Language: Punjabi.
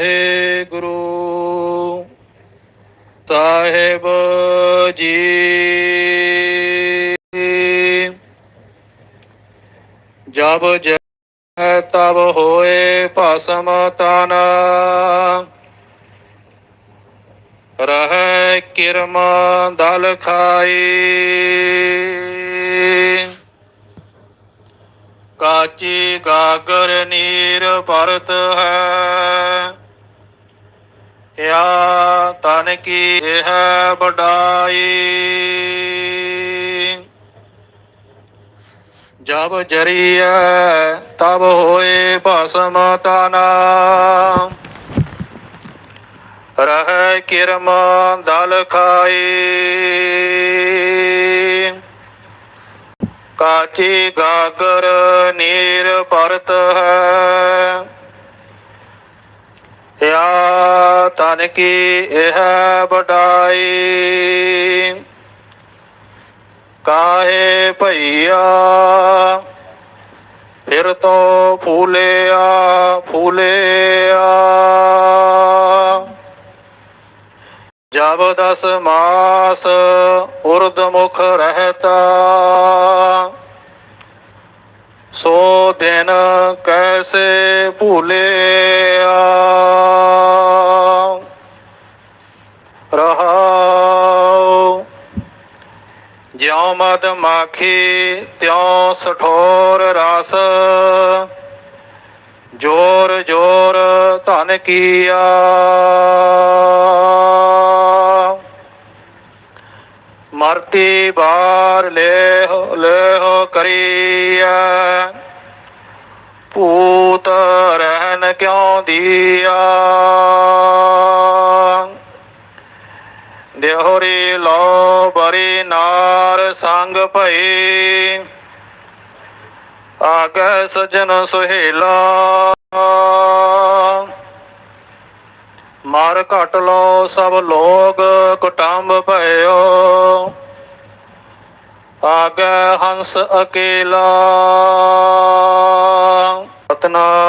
ਵਾਹਿਗੁਰੂ ਸਾਹਿਬ ਜੀ ਜਬ ਜੈ ਤਬ ਹੋਏ ਭਸਮ ਤਨ। ਰਹਿ ਕਿਰਮ ਦਲ ਖਾਈ। ਕਾਚੀ ਗਾਗਰ ਨੀਰ ਪਰਤ ਹੈ। ਯਾ ਕੀ ਇਹ ਬਡਾਈ ਜਬ ਜਰੀਐ ਤਬ ਹੋਏ ਭਸਮ ਤਨਾ। ਰਹਿ ਕਿਰਮ ਦਲ ਖਾਈ। ਕਾਚੀ ਗਾਗਰ ਨੀਰ ਪਰਤ ਹੈ। ਯਾ ਤਨ ਕੀ ਇਹ ਬਡਾਈ ਕਾਹੇ ਭਈਆ, ਫਿਰ ਤੋ ਫੂਲਿਆ ਫੂਲਿਆ। ਜਬ ਦਸ ਮਾਸ ਉਰਦ ਮੁਖ ਰਹਤਾ, ਸੋ ਦਿਨ ਕੈਸੇ ਭੂਲਿਆ। ਜਿਉ ਮਦ ਮਾਖੀ, ਤਿਉ ਸਠੋਰ ਰਸ। ਜੋਰ ਜੋਰ ਧਨ ਕੀਆ। ਮਰਤੀ ਬਾਰ ਲੇਹ ਲੇਹ ਕਰੀਐ। ਭੂਤ ਰਹਿਨ ਕਿਉ ਦੀਆ? ਤੇ ਲੋ ਬਰੇ ਨਾਰ ਸੰਗ ਭਏ ਆਗੈ ਸਜਨ ਸੁਹੇਲਾ। ਮਾਰ ਘਟ ਲੋ ਸਭ ਲੋਗ ਕਟੰਬ ਭਇਓ। ਆਗੈ ਹੰਸ ਅਕੇਲਾ। ਸਤਨਾਮ।